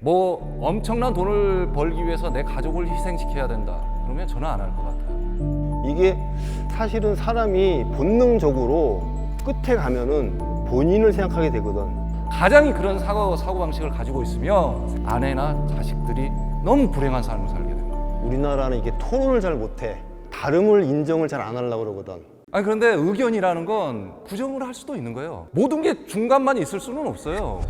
뭐 엄청난 돈을 벌기 위해서 내 가족을 희생시켜야 된다. 그러면 저는 안 할 것 같아요. 이게 사실은 사람이 본능적으로 끝에 가면은 본인을 생각하게 되거든. 가장이 그런 사고 사고 방식을 가지고 있으면 아내나 자식들이 너무 불행한 삶을 살게 됩니다. 우리나라는 이게 토론을 잘 못해. 다름을 인정을 잘 안 하려고 그러거든. 아니 그런데 의견이라는 건 부정을 할 수도 있는 거예요. 모든 게 중간만 있을 수는 없어요.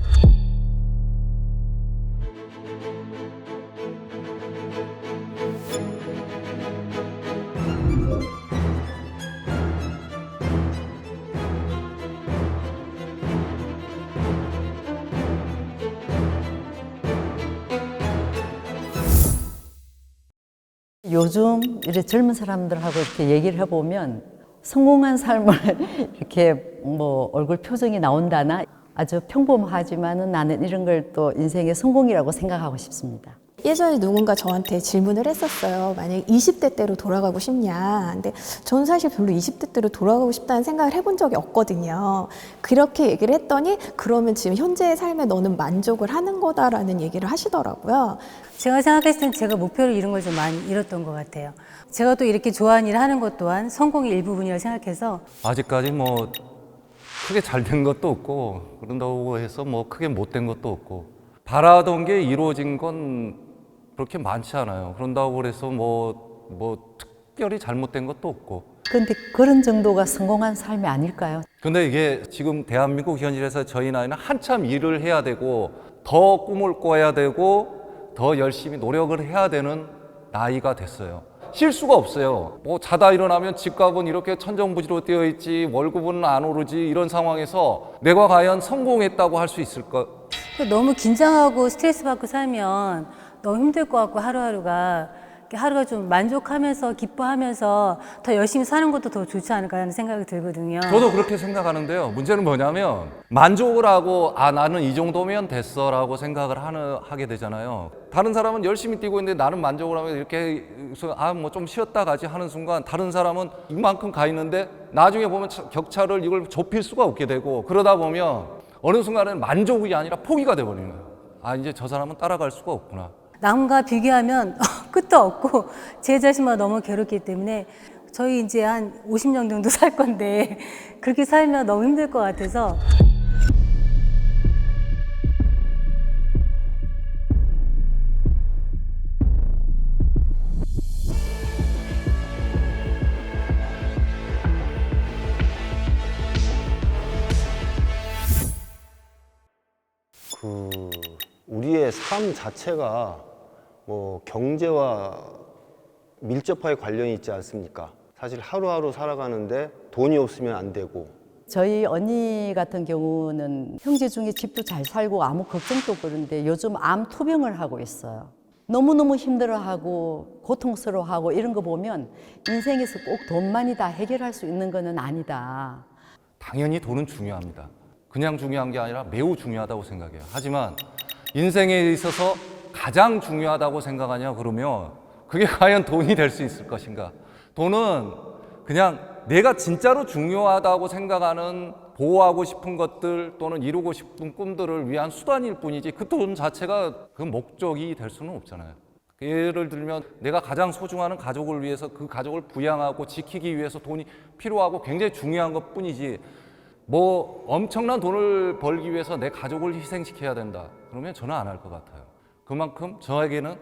요즘 이렇게 젊은 사람들하고 이렇게 얘기를 해보면 성공한 삶을 이렇게 뭐 얼굴 표정이 나온다나 아주 평범하지만은 나는 이런 걸 또 인생의 성공이라고 생각하고 싶습니다. 예전에 누군가 저한테 질문을 했었어요. 만약에 20대 때로 돌아가고 싶냐. 근데 저는 사실 별로 20대 때로 돌아가고 싶다는 생각을 해본 적이 없거든요. 그렇게 얘기를 했더니 그러면 지금 현재의 삶에 너는 만족을 하는 거다라는 얘기를 하시더라고요. 제가 생각했을 땐 제가 목표를 이룬 걸 좀 많이 잃었던 것 같아요. 제가 또 이렇게 좋아하는 일을 하는 것 또한 성공의 일부분이라고 생각해서 아직까지 뭐 크게 잘 된 것도 없고 그런다고 해서 뭐 크게 못 된 것도 없고 바라던 게 이루어진 건 그렇게 많지 않아요. 그런다고 그래서 뭐 뭐 특별히 잘못된 것도 없고 그런데 그런 정도가 성공한 삶이 아닐까요? 근데 이게 지금 대한민국 현실에서 저희 나이는 한참 일을 해야 되고 더 꿈을 꿔야 되고 더 열심히 노력을 해야 되는 나이가 됐어요. 쉴 수가 없어요. 뭐 자다 일어나면 집값은 이렇게 천정부지로 되어 있지 월급은 안 오르지 이런 상황에서 내가 과연 성공했다고 할 수 있을까? 너무 긴장하고 스트레스 받고 살면 너무 힘들 것 같고 하루하루가 하루가 좀 만족하면서 기뻐하면서 더 열심히 사는 것도 더 좋지 않을까 하는 생각이 들거든요. 저도 그렇게 생각하는데요. 문제는 뭐냐면 만족을 하고 아 나는 이 정도면 됐어라고 생각을 하는 하게 되잖아요. 다른 사람은 열심히 뛰고 있는데 나는 만족을 하면 이렇게 아뭐 좀 쉬었다 가지 하는 순간 다른 사람은 이만큼 가 있는데 나중에 보면 차- 격차를 이걸 좁힐 수가 없게 되고 그러다 보면 어느 순간에는 만족이 아니라 포기가 돼 버리는 거예요. 아 이제 저 사람은 따라갈 수가 없구나. 남과 비교하면 끝도 없고 제 자신만 너무 괴롭기 때문에 저희 이제 한 50년 정도 살 건데 그렇게 살면 너무 힘들 것 같아서 삶 자체가 뭐 경제와 밀접하게 관련이 있지 않습니까? 사실 하루하루 살아가는데 돈이 없으면 안 되고 저희 언니 같은 경우는 형제 중에 집도 잘 살고 아무 걱정도 그런데 요즘 암 투병을 하고 있어요. 너무너무 힘들어하고 고통스러워하고 이런 거 보면 인생에서 꼭 돈만이 다 해결할 수 있는 거는 아니다. 당연히 돈은 중요합니다. 그냥 중요한 게 아니라 매우 중요하다고 생각해요. 하지만 인생에 있어서 가장 중요하다고 생각하냐 그러면 그게 과연 돈이 될 수 있을 것인가? 돈은 그냥 내가 진짜로 중요하다고 생각하는 보호하고 싶은 것들 또는 이루고 싶은 꿈들을 위한 수단일 뿐이지 그 돈 자체가 그 목적이 될 수는 없잖아요. 예를 들면 내가 가장 소중한 가족을 위해서 그 가족을 부양하고 지키기 위해서 돈이 필요하고 굉장히 중요한 것 뿐이지 뭐 엄청난 돈을 벌기 위해서 내 가족을 희생시켜야 된다. 그러면 저는 안 할 것 같아요. 그만큼 저에게는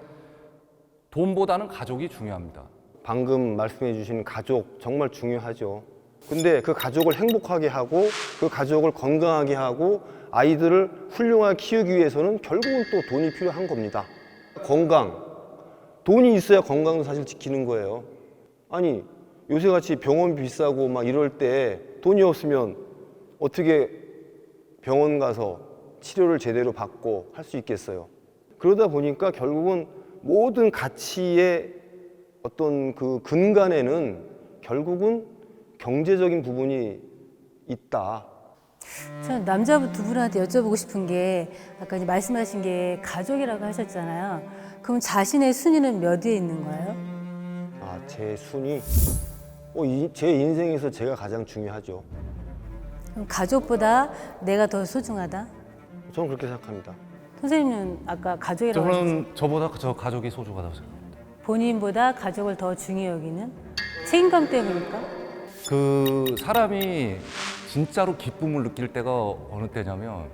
돈보다는 가족이 중요합니다. 방금 말씀해 주신 가족 정말 중요하죠. 근데 그 가족을 행복하게 하고 그 가족을 건강하게 하고 아이들을 훌륭하게 키우기 위해서는 결국은 또 돈이 필요한 겁니다. 건강. 돈이 있어야 건강도 사실 지키는 거예요. 아니, 요새 같이 병원비 비싸고 막 이럴 때 돈이 없으면 어떻게 병원 가서 치료를 제대로 받고 할 수 있겠어요. 그러다 보니까 결국은 모든 가치의 어떤 그 근간에는 결국은 경제적인 부분이 있다. 저는 남자분 두 분한테 여쭤보고 싶은 게 아까 이제 말씀하신 게 가족이라고 하셨잖아요. 그럼 자신의 순위는 몇 위에 있는 거예요? 아, 제 순위. 어, 이, 제 인생에서 제가 가장 중요하죠. 가족보다 내가 더 소중하다? 저는 그렇게 생각합니다. 선생님은 아까 가족이라고 하셨죠? 저는 저보다 저 가족이 소중하다고 생각합니다. 본인보다 가족을 더 중요히 여기는 책임감 때문일까? 그 사람이 진짜로 기쁨을 느낄 때가 어느 때냐면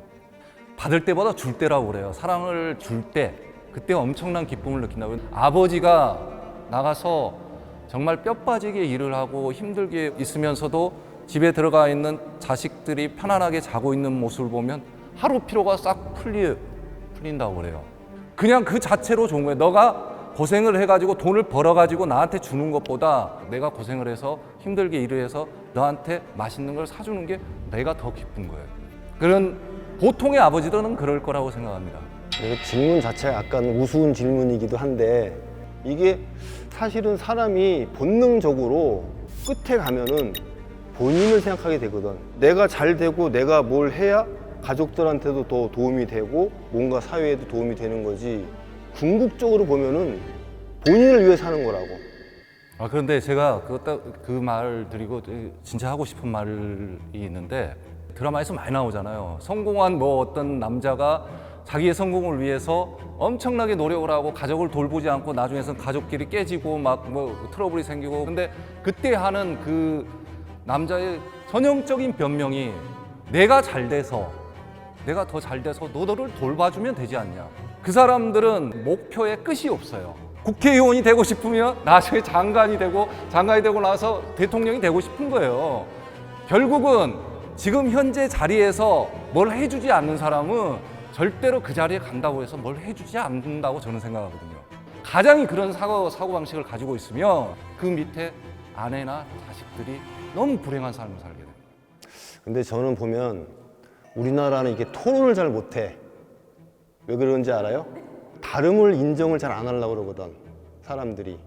받을 때보다 줄 때라고 그래요. 사랑을 줄 때 그때 엄청난 기쁨을 느낀다고. 아버지가 나가서 정말 뼈 빠지게 일을 하고 힘들게 있으면서도 집에 들어가 있는 자식들이 편안하게 자고 있는 모습을 보면 하루 피로가 싹 풀리, 풀린다고 그래요. 그냥 그 자체로 좋은 거예요. 너가 고생을 해가지고 돈을 벌어가지고 나한테 주는 것보다 내가 고생을 해서 힘들게 일을 해서 너한테 맛있는 걸 사주는 게 내가 더 기쁜 거예요. 그런 보통의 아버지들은 그럴 거라고 생각합니다. 질문 자체가 약간 우스운 질문이기도 한데 이게 사실은 사람이 본능적으로 끝에 가면은 본인을 생각하게 되거든. 내가 잘 되고 내가 뭘 해야 가족들한테도 더 도움이 되고 뭔가 사회에도 도움이 되는 거지. 궁극적으로 보면은 본인을 위해 사는 거라고. 아 그런데 제가 그말 드리고 진짜 하고 싶은 말이 있는데 드라마에서 많이 나오잖아요. 성공한 뭐 어떤 남자가 자기의 성공을 위해서 엄청나게 노력을 하고 가족을 돌보지 않고 나중에는 가족끼리 깨지고 막 뭐 트러블이 생기고 근데 그때 하는 그 남자의 전형적인 변명이 내가 잘 돼서 내가 더 잘 돼서 너를 돌봐주면 되지 않냐. 그 사람들은 목표에 끝이 없어요. 국회의원이 되고 싶으면 나중에 장관이 되고 장관이 되고 나서 대통령이 되고 싶은 거예요. 결국은 지금 현재 자리에서 뭘 해주지 않는 사람은 절대로 그 자리에 간다고 해서 뭘 해주지 않는다고 저는 생각하거든요. 가장이 그런 사고, 사고 방식을 가지고 있으면 그 밑에 아내나 자식들이 너무 불행한 삶을 살게 돼요. 근데 저는 보면 우리나라는 이게 토론을 잘 못해. 왜 그런지 알아요? 다름을 인정을 잘 안 하려고 그러거든, 사람들이.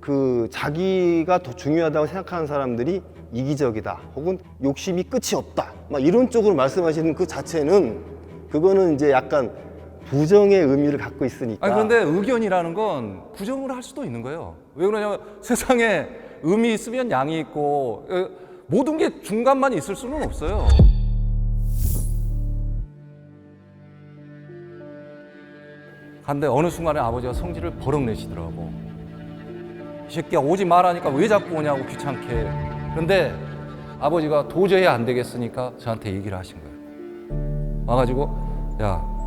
그 자기가 더 중요하다고 생각하는 사람들이 이기적이다. 혹은 욕심이 끝이 없다. 막 이런 쪽으로 말씀하시는 그 자체는 그거는 이제 약간 부정의 의미를 갖고 있으니까. 아니 그런데 의견이라는 건 부정을 할 수도 있는 거예요. 왜 그러냐면 세상에 음이 있으면 양이 있고 어, 모든 게 중간만 있을 수는 없어요. 근데 어느 순간에 아버지가 성질을 버럭 내시더라고. 이 새끼야 오지 말라니까 왜 자꾸 오냐고 귀찮게. 그런데 아버지가 도저히 안 되겠으니까 저한테 얘기를 하신 거예요. 와가지고 야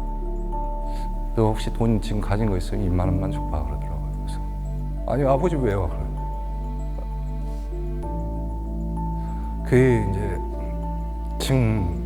너 혹시 돈 지금 가진 거 있어? 2만 원만 줘봐 그러더라고요. 그래서 아니 아버지 왜요? 그래. 그게 이제 지금